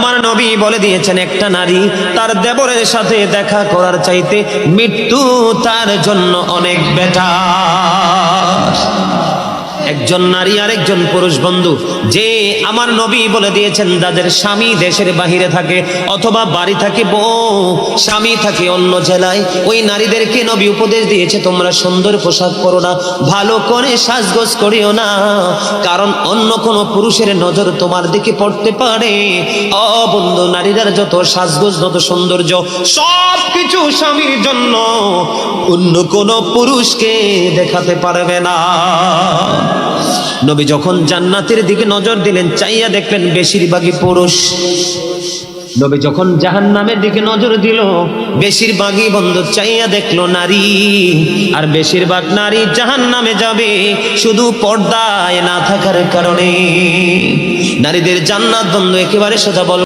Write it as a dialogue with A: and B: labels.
A: আমার নবী বলে দিয়েছেন, একটা নারী তার দেবরের সাথে দেখা করার চাইতে মৃত্যু তার জন্য অনেক বেটা একজন নারী আর একজন পুরুষ বন্ধু, যে আমার নবী বলে দিয়েছেন যাদের স্বামী দেশের বাহিরে থাকে অথবা বাড়ি থাকে, বউ, স্বামী থাকে অন্য জেলায়, ওই নারীদেরকে নবী উপদেশ দিয়েছে, তোমরা সুন্দর পোশাক করো না, ভালো করে সাজগোজ করিও না, কারণ অন্য কোনো পুরুষের নজর তোমার দিকে পড়তে পারে। অ বন্ধু, নারীদের যত সাজগোজ যত সৌন্দর্য সব কিছু স্বামীর জন্য, অন্য কোনো পুরুষকে দেখাতে পারবে না। নবী যখন জান্নাতের দিকে নজর দিলেন, চাইয়া দেখলেন বেশিরভাগই পুরুষ। নবী যখন জাহান নামের দিকে নজর দিল, বেশিরভাগই বন্ধ, চাইয়া দেখল নারী। আর বেশিরভাগ নারী জাহান নামে যাবে, শুধু পর্দায় না থাকার কারণে। নারীদের জান্নাত বন্ধ, একেবারে সোজা বল